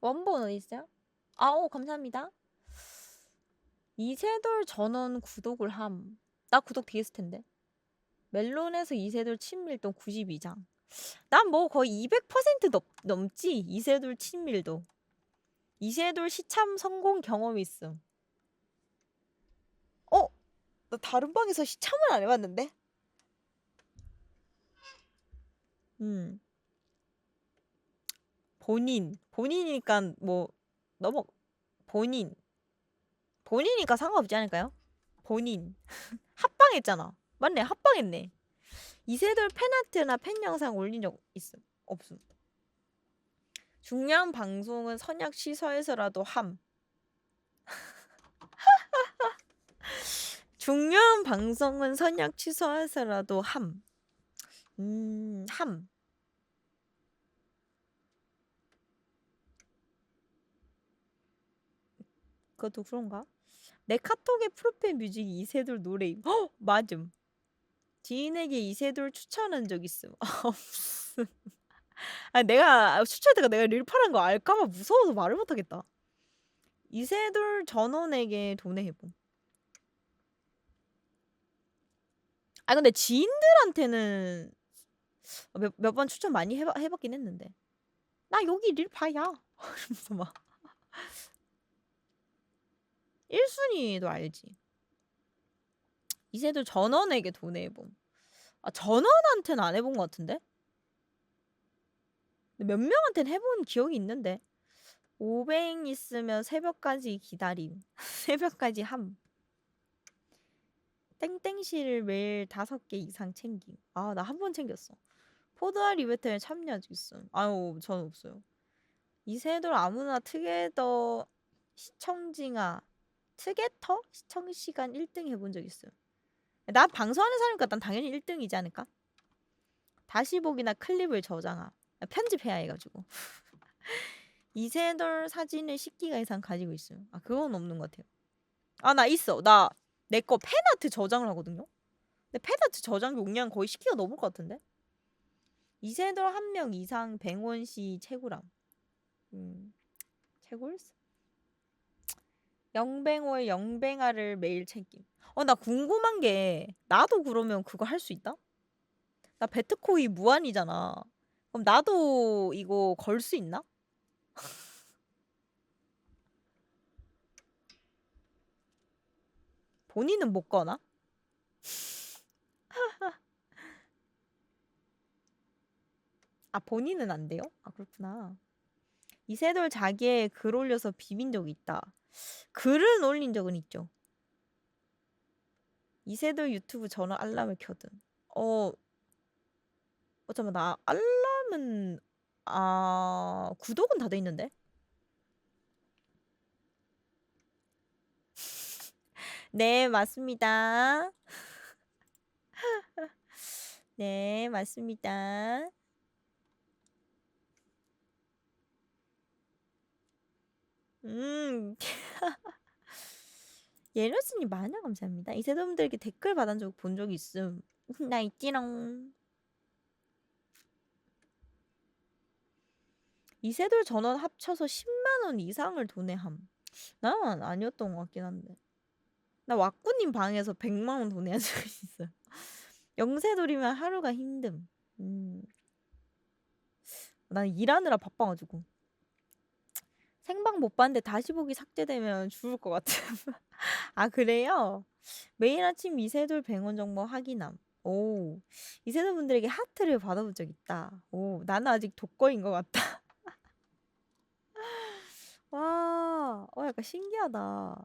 원본 어디 있어요? 아, 오, 감사합니다. 이세돌 전원 구독을 함. 나 구독 돼 있을 텐데. 멜론에서 이세돌 친밀도 92장. 난 뭐 거의 200% 넘, 넘지. 이세돌 친밀도. 이세돌 시참 성공 경험이 있음. 어? 나 다른 방에서 시참을 안 해봤는데? 음. 본인. 본인이니까 뭐 너무 본인. 본인이니까 상관없지 않을까요? 본인. 합방했잖아. 맞네. 합방했네. 이세돌 팬아트나 팬 영상 올린 적 있음? 없음. 중요한 방송은 선약 취소해서라도 함. 중요한 방송은 선약 취소해서라도 함. 음, 함. 그것도 그런가? 내 카톡의 프로필 뮤직이 이세돌 노래임. 헉! 맞음. 지인에게 이세돌 추천한 적 있음. 아, 내가 추천했다가 내가 릴파란 거 알까봐 무서워서 말을 못하겠다. 이세돌 전원에게 돈해해봄. 아 근데 지인들한테는 몇 몇 번 추천 많이 해 봐, 해 봤긴 했는데 나 여기 릴파야 이러면서 막 1 순위도 알지. 이세돌 전원에게 돈해해봄. 아 전원한테는 안 해 본 것 같은데? 몇 명한테는 해 본 기억이 있는데 500 있으면 새벽까지 기다림 새벽까지 함 땡땡씨를 매일 다섯 개 이상 챙김 아 나 한 번 챙겼어 포드알 이벤트에 참여하고 있음 아유 저는 없어요 이세돌 아무나 트게더 시청징아 트게터 시청 시간 1등 해본 적 있어요 나 방송하는 사람이니까 난 당연히 1등이지 않을까? 다시 보기나 클립을 저장함 편집해야 해가지고 이세돌 사진을 10기가 이상 가지고 있어요. 아 그건 없는 것 같아요. 아 나 있어. 나 내 거 팬아트 저장을 하거든요. 근데 팬아트 저장 용량 거의 10기가 넘을 것 같은데. 이세돌 한 명 이상 뱅원 씨 최고람. 음 최골스? 영뱅호의 영뱅아를 매일 챙김. 어 나 궁금한 게 나도 그러면 그거 할 수 있다? 나 배트코이 무한이잖아. 그럼 나도 이거 걸 수 있나? 본인은 못 거나? 아 본인은 안 돼요? 아 그렇구나. 이세돌 자기의 글 올려서 비빈 적이 있다. 글은 올린 적은 있죠. 이세돌 유튜브 전원 알람을 켜든. 어, 어 잠깐만 나 알람은 아 구독은 다 돼 있는데? 네 맞습니다. 네 맞습니다. 음. 예너스님 마녀 감사합니다. 이세돌분들에게 댓글 받은 적 본 적 있음. 나 있지롱. 이세돌 전원 합쳐서 10만 원 이상을 돈해함. 난 아니었던 것 같긴 한데. 나 왁구님 방에서 100만 원 돈해한 적이 있어요. 영세돌이면 하루가 힘듦. 음. 난 일하느라 바빠가지고. 생방 못 봤는데 다시 보기 삭제되면 죽을 것 같아. 아 그래요? 매일 아침 이세돌 뱅원 정보 확인함. 오, 이세돌 분들에게 하트를 받아본 적 있다. 오, 나는 아직 독거인 것 같다. 와, 어, 약간 신기하다.